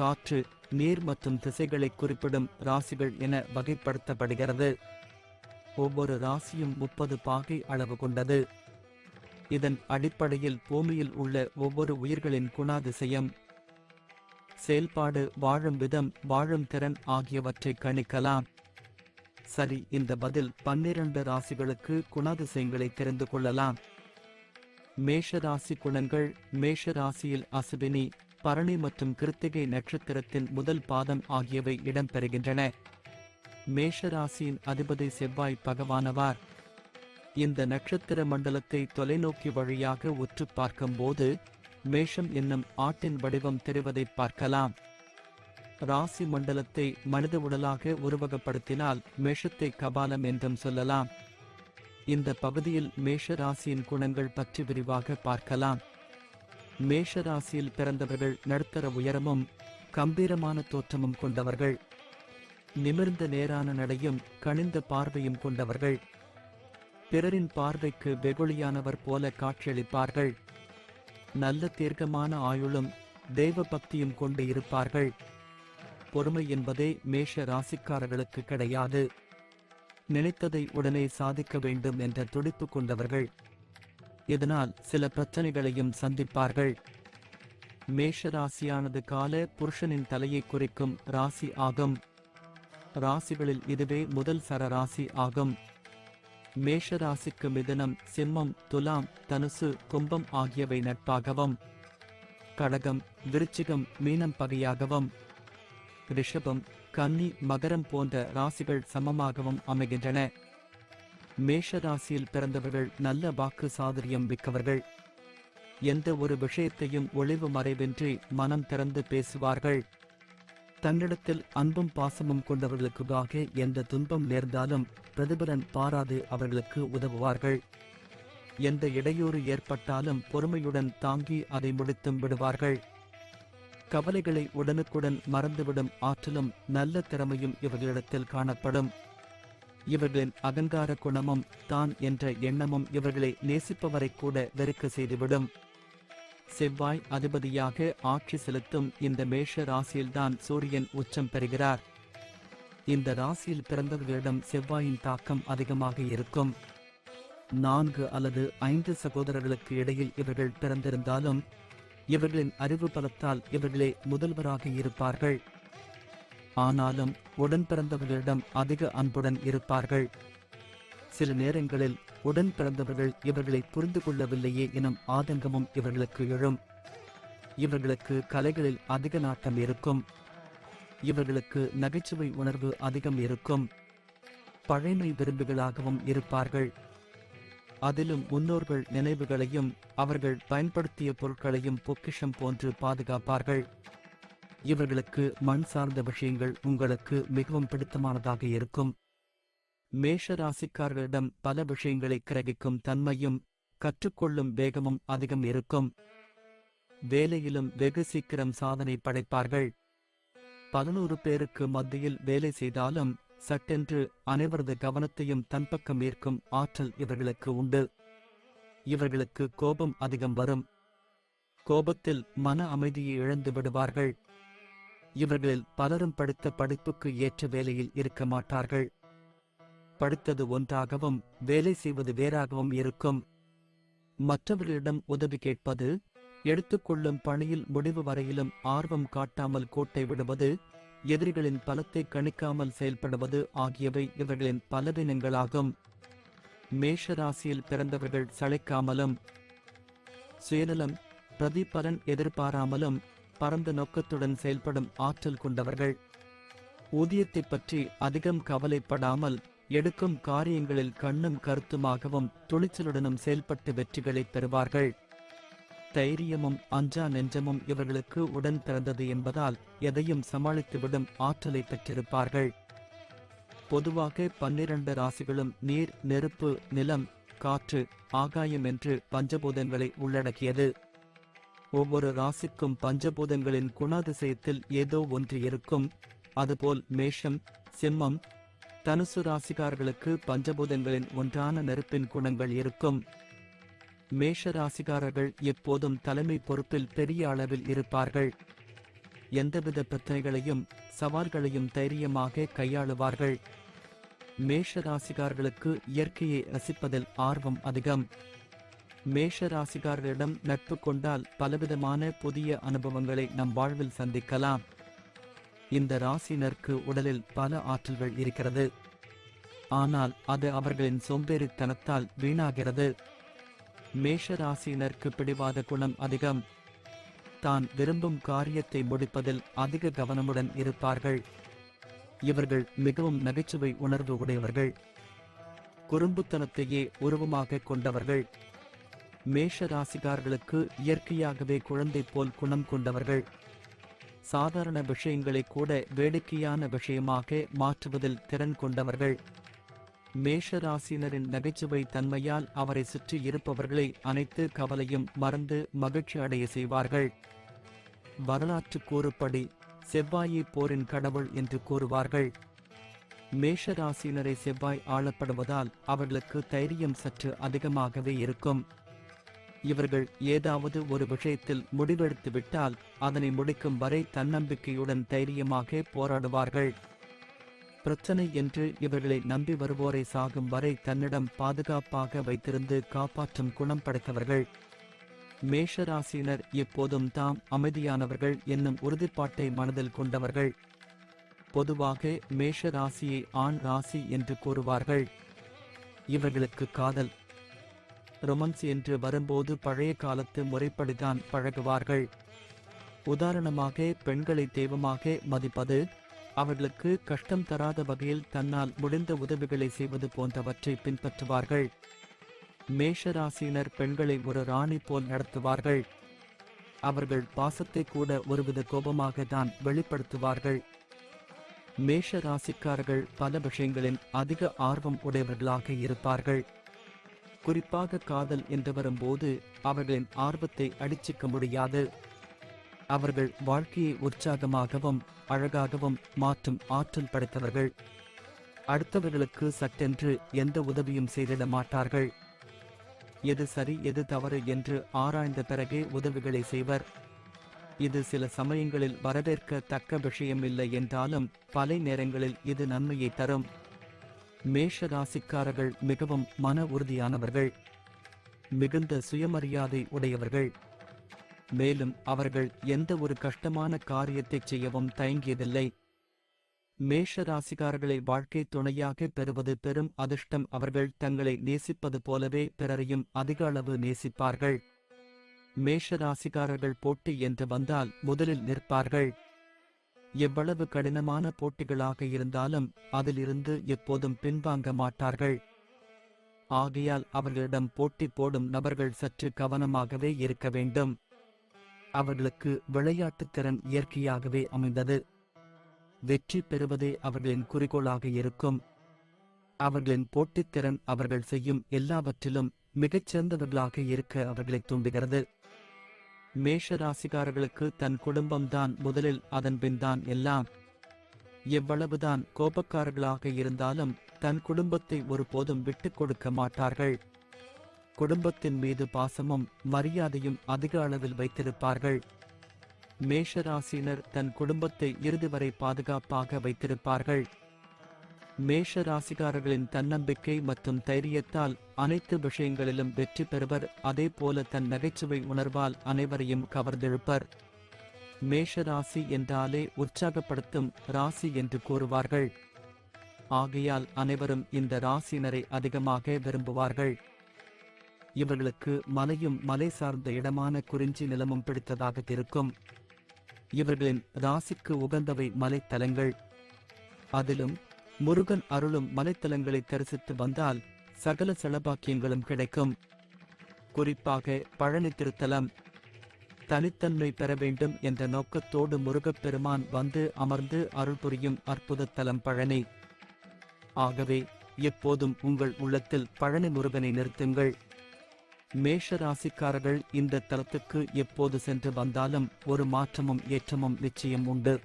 காற்று நீர் மற்றும் திசைகளை குறிப்பிடும் ராசிகள் என வகைப்படுத்தப்படுகிறது. ஒவ்வொரு ராசியும் முப்பது பாகை அளவு கொண்டது. இதன் அடிப்படையில் பூமியில் உள்ள ஒவ்வொரு உயிர்களின் குணாதிசயம் செயல்பாடு வாழும் விதம் வாழும் திறன் ஆகியவற்றை கணிக்கலாம். சரி இந்த பதில் பன்னிரண்டு ராசிகளுக்கு குணாதிசயங்களை தெரிந்து கொள்ளலாம். மேஷ ராசி குணங்கள் மேஷ ராசியில் அசுபினி பரணி மற்றும் கிருத்திகை நட்சத்திரத்தின் முதல் பாதம் ஆகியவை இடம்பெறுகின்றன. மேஷராசியின் அதிபதி செவ்வாய் பகவானவார். இந்த நட்சத்திர மண்டலத்தை தொலைநோக்கி வழியாக உற்று பார்க்கும்போது மேஷம் என்னும் ஆட்டின் வடிவம் தெரிவதை பார்க்கலாம். ராசி மண்டலத்தை மனித உடலாக உருவகப்படுத்தினால் மேஷத்தை கபாலம் என்றும் சொல்லலாம். இந்த பகுதியில் மேஷ ராசியின் குணங்கள் பற்றி விரிவாக பார்க்கலாம். மேஷ ராசியில் பிறந்தவர்கள் நடுத்தர உயரமும் கம்பீரமான தோற்றமும் கொண்டவர்கள். நிமிர்ந்த நேரான நடையும் கனிந்த பார்வையும் கொண்டவர்கள். பிறரின் பார்வைக்கு வெகுளியானவர் போல காட்சியளிப்பார்கள். நல்ல தீர்க்கமான ஆயுளும் தெய்வ பக்தியும் கொண்டு இருப்பார்கள். பொறுமை என்பதே மேஷ ராசிக்காரர்களுக்கு கிடையாது. நினைத்ததை உடனே சாதிக்க வேண்டும் என்ற துடிப்பு கொண்டவர்கள். இதனால் சில பிரச்சனைகளையும் சந்திப்பார்கள். மேஷ ராசியானது கால புருஷனின் தலையை குறிக்கும் ராசி ஆகும். ராசிகளில் இதுவே முதல் சர ராசி ஆகும். மேஷ ராசிக்கு மிதனம் சிம்மம் துலாம் தனுசு கும்பம் ஆகியவை நட்பாகவும். கடகம் விருச்சிகம் மீனம் பகையாகவும். ரிஷபம் கன்னி மகரம் போன்ற ராசிகள் சமமாகவும் அமைகின்றன. மேஷராசியில் பிறந்தவர்கள் நல்ல வாக்கு சாதுரியம் மிக்கவர்கள். எந்த ஒரு விஷயத்தையும் ஒளிவு மறைவின்றி மனம் திறந்து பேசுவார்கள். தன்னிடத்தில் அன்பும் பாசமும் கொண்டவர்களுக்காக எந்த துன்பம் நேர்ந்தாலும் பிரதிபலன் பாராது அவர்களுக்கு உதவுவார்கள். எந்த இடையூறு ஏற்பட்டாலும் பொறுமையுடன் தாங்கி அதை முடித்தும் விடுவார்கள். கவலைகளை உடனுக்குடன் மறந்துவிடும் ஆற்றலும் நல்ல திறமையும் இவர்களிடத்தில் காணப்படும். இவர்களின் அகங்கார குணமும் தான் என்ற எண்ணமும் இவர்களை நேசிப்பவரை கூட வெறுக்க செய்துவிடும். செவ்வாய் அதிபதியாக ஆட்சி செலுத்தும் இந்த மேஷ ராசியில்தான் சூரியன் உச்சம் பெறுகிறார். இந்த ராசியில் பிறந்தவர்களிடம் செவ்வாயின் தாக்கம் அதிகமாக இருக்கும். நான்கு அல்லது ஐந்து சகோதரர்களுக்கு இடையில் இவர்கள் பிறந்திருந்தாலும் இவர்களின் அறிவு பலத்தால் இவர்களே முதல்வராக இருப்பார்கள். ஆனாலும் உடன் பிறந்தவர்களிடம் அதிக அன்புடன் இருப்பார்கள். சில நேரங்களில் உடன் பிறந்தவர்கள் இவர்களை புரிந்து கொள்ளவில்லையே எனும் ஆதங்கமும் இவர்களுக்கு எழும். இவர்களுக்கு கலைகளில் அதிக நாட்டம் இருக்கும். இவர்களுக்கு நகைச்சுவை உணர்வு அதிகம் இருக்கும். பழைமை விரும்புகளாகவும் இருப்பார்கள். அதிலும் முன்னோர்கள் நினைவுகளையும் அவர்கள் பயன்படுத்திய பொருட்களையும் பொக்கிஷம் போன்று பாதுகாப்பார்கள். இவர்களுக்கு மண் சார்ந்த விஷயங்கள் உங்களுக்கு மிகவும் பிடித்தமானதாக இருக்கும். மேஷ ராசிக்காரர்களிடம் பல விஷயங்களை கிரகிக்கும் தன்மையும் கற்றுக்கொள்ளும் வேகமும் அதிகம் இருக்கும். வேலையிலும் வெகு சீக்கிரம் சாதனை படைப்பார்கள். பதினோரு பேருக்கு மத்தியில் வேலை செய்தாலும் சட்டென்று அனைவரது கவனத்தையும் தன்பக்கம் ஈர்க்கும் ஆற்றல் இவர்களுக்கு உண்டு. இவர்களுக்கு கோபம் அதிகம் வரும். கோபத்தில் மன அமைதியை இழந்து விடுவார்கள். இவர்களில் பலரும் படித்த படிப்புக்கு ஏற்ற வேலையில் இருக்க மாட்டார்கள். படித்தது ஒன்றாகவும் வேலை செய்வது வேறாகவும் இருக்கும். மற்றவர்களிடம் உதவி கேட்பது எடுத்துக்கொள்ளும் பணியில் முடிவு வரையிலும் ஆர்வம் காட்டாமல் கோட்டை விடுவது எதிரிகளின் பலத்தை கணிக்காமல் செயல்படுவது ஆகியவை இவர்களின் பலவீனங்களாகும். மேஷ ராசியில் பிறந்தவர்கள் சளைக்காமலும் சுயநலம் பிரதிபலன் எதிர்பாராமலும் பரந்த நோக்கத்துடன் செயல்படும் ஆற்றல் கொண்டவர்கள். ஊதியத்தைப் பற்றி அதிகம் கவலைப்படாமல் எடுக்கும் காரியங்களில் கண்ணும் கருத்துமாகவும் துணிச்சலுடனும் செயல்பட்டு வெற்றிகளை பெறுவார்கள். தைரியமும் அஞ்சா நெஞ்சமும் இவர்களுக்கு உடன் பிறந்தது என்பதால் எதையும் சமாளித்துவிடும் ஆற்றலை பெற்றிருப்பார்கள். பொதுவாக பன்னிரண்டு ராசிகளும் நீர் நெருப்பு நிலம் காற்று ஆகாயம் என்று பஞ்சபூதங்களை உள்ளடக்கியது. ஒவ்வொரு ராசிக்கும் பஞ்சபூதங்களின் குணாதிசயத்தில் ஏதோ ஒன்று இருக்கும். அதுபோல் மேஷம் சிம்மம் தனுசு ராசிக்காரர்களுக்கு பஞ்சபூதங்களின் ஒன்றான நெருப்பின் குணங்கள் இருக்கும். மேஷ ராசிக்காரர்கள் எப்போதும் தலைமை பொறுப்பில் பெரிய அளவில் இருப்பார்கள். எந்தவித பிரச்சனைகளையும் சவால்களையும் தைரியமாக கையாளுவார்கள். மேஷ ராசிக்காரர்களுக்கு இயற்கையை ரசிப்பதில் ஆர்வம் அதிகம். மேஷ ராசிகாரர்களிடம் நட்பு கொண்டால் பலவிதமான புதிய அனுபவங்களை நம் வாழ்வில் சந்திக்கலாம். இந்த ராசினருக்கு உடலில் பல ஆற்றல்கள் இருக்கிறது. ஆனால் அது அவர்களின் சோம்பேறித்தனத்தால் வீணாகிறது. மேஷ ராசியினருக்கு பிடிவாத குணம் அதிகம். தான் விரும்பும் காரியத்தை முடிப்பதில் அதிக கவனமுடன் இருப்பார்கள். இவர்கள் மிகவும் நகைச்சுவை உணர்வு உடையவர்கள். குறும்புத்தனத்தையே உருவமாக கொண்டவர்கள். மேஷ ராசிக்காரர்களுக்கு இயற்கையாகவே குழந்தை போல் குணம் கொண்டவர்கள். சாதாரண விஷயங்களை கூட வேடிக்கையான விஷயமாக மாற்றுவதில் திறன் கொண்டவர்கள். மேஷ ராசியினரின் நகைச்சுவை தன்மையால் அவரை சுற்றி இருப்பவர்களை அனைத்து கவலையும் மறந்து மகிழ்ச்சி அடைய செய்வார்கள். வரலாற்று கூறுப்படி செவ்வாயை போரின் கடவுள் என்று கூறுவார்கள். மேஷ ராசியினரை செவ்வாய் ஆளப்படுவதால் அவர்களுக்கு தைரியம் சற்று அதிகமாகவே இருக்கும். இவர்கள் ஏதாவது ஒரு விஷயத்தில் முடிவெடுத்து விட்டால் அதனை முடிக்கும் வரை தன்னம்பிக்கையுடன் தைரியமாக போராடுவார்கள். பிரச்சனை என்று இவர்களை நம்பி வருவோரை சாகும் வரை தன்னிடம் பாதுகாப்பாக வைத்திருந்து காப்பாற்றும் குணம் படைத்தவர்கள். மேஷராசியினர் எப்போதும் தாம் அமைதியானவர்கள் என்னும் உறுதிப்பாட்டை மனதில் கொண்டவர்கள். பொதுவாக மேஷ ராசியை ஆண் ராசி என்று கூறுவார்கள். இவர்களுக்கு காதல் ரொமன்ஸ் என்று வரும்போது பழைய காலத்து முறைப்படிதான் பழகுவார்கள். உதாரணமாக பெண்களை தெய்வமாக மதிப்பது அவர்களுக்கு கஷ்டம் தராத வகையில் தன்னால் முடிந்த உதவிகளை செய்வது போன்றவற்றை பின்பற்றுவார்கள். மேஷராசியினர் பெண்களை ஒரு ராணி போல் நடத்துவார்கள். அவர்கள் பாசத்தை கூட ஒருவித கோபமாக தான் வெளிப்படுத்துவார்கள். மேஷ ராசிக்காரர்கள் பல விஷயங்களில் அதிக ஆர்வம் உடையவர்களாக இருப்பார்கள். குறிப்பாக காதல் என்று வரும்போது அவர்களின் ஆர்வத்தை அடிச்சிக்க முடியாது. அவர்கள் வாழ்க்கையை உற்சாகமாகவும் அழகாகவும் மாற்றும் ஆற்றல் படைத்தவர்கள். அடுத்தவர்களுக்கு சட்டென்று எந்த உதவியும் செய்திட மாட்டார்கள். எது சரி எது தவறு என்று ஆராய்ந்த பிறகே உதவிகளை செய்வர். இது சில சமயங்களில் வரவேற்க தக்க விஷயமில்லை என்றாலும் பல நேரங்களில் இது நன்மையை தரும். மேஷ ராசிக்காரர்கள் மிகவும் மன உறுதியானவர்கள் மிகுந்த சுயமரியாதை உடையவர்கள். மேலும் அவர்கள் எந்த ஒரு கஷ்டமான காரியத்தை செய்யவும் தயங்கியதில்லை. மேஷ ராசிக்காரர்களை வாழ்க்கை துணையாக பெறுவது பெரும் அதிர்ஷ்டம். அவர்கள் தங்களை நேசிப்பது போலவே பிறரையும் அதிக அளவு நேசிப்பார்கள். மேஷ ராசிக்காரர்கள் போட்டி என்று வந்தால் முதலில் நிற்பார்கள். எவ்வளவு கடினமான போட்டிகளாக இருந்தாலும் அதிலிருந்து எப்போதும் பின்வாங்க மாட்டார்கள். ஆகையால் அவர்களிடம் போட்டி போடும் நபர்கள் சற்று கவனமாகவே இருக்க வேண்டும். அவர்களுக்கு விளையாட்டுத் திறன் இயற்கையாகவே அமைந்தது. வெற்றி பெறுவதே அவர்களின் குறிக்கோளாக இருக்கும். அவர்களின் போட்டித்திறன் அவர்கள் செய்யும் எல்லாவற்றிலும் மிகச்சிறந்தவர்களாக இருக்க அவர்களை தூண்டுகிறது. மேஷ ராசிக்காரர்களுக்கு தன் குடும்பம்தான் முதலில் அதன்பின் தான் எல்லாம். எவ்வளவுதான் கோபக்காரர்களாக இருந்தாலும் தன் குடும்பத்தை ஒருபோதும் விட்டுக் கொடுக்க மாட்டார்கள். குடும்பத்தின் மீது பாசமும் மரியாதையும் அதிக அளவில் வைத்திருப்பார்கள். மேஷராசினர் தன் குடும்பத்தை இறுதி வரை பாதுகாப்பாக வைத்திருப்பார்கள். மேஷ ராசிக்காரர்களின் தன்னம்பிக்கை மற்றும் தைரியத்தால் அனைத்து விஷயங்களிலும் வெற்றி பெறுவர். அதே போல தன் நகைச்சுவை உணர்வால் அனைவரையும் கவர்ந்தெழுப்பர். மேஷ ராசி என்றாலே உற்சாகப்படுத்தும் ராசி என்று கூறுவார்கள். ஆகையால் அனைவரும் இந்த ராசியினரை அதிகமாக விரும்புவார்கள். இவர்களுக்கு மலையும் மலை சார்ந்த இடமான குறிஞ்சி நிலமும் பிடித்ததாக இருக்கும். இவர்களின் ராசிக்கு உகந்தவை மலைத்தலங்கள். அதிலும் முருகன் அருளும் மலைத்தலங்களை தரிசித்து வந்தால் சகல செலபாக்கியங்களும் கிடைக்கும். குறிப்பாக பழனி திருத்தலம் தனித்தன்மை பெற வேண்டும் என்ற நோக்கத்தோடு முருகப்பெருமான் வந்து அமர்ந்து அருள் புரியும் அற்புத தலம் பழனி. ஆகவே எப்போதும் உங்கள் உள்ளத்தில் பழனி முருகனை நிறுத்துங்கள். மேஷ ராசிக்காரர்கள் இந்த தலத்துக்கு எப்போது சென்று வந்தாலும் ஒரு மாற்றமும் ஏற்றமும் நிச்சயம் உண்டு.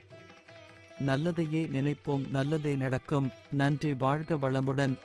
நல்லதையே நினைப்போம் நல்லதே நடக்கும். நன்றி வாழ்க வளமுடன்.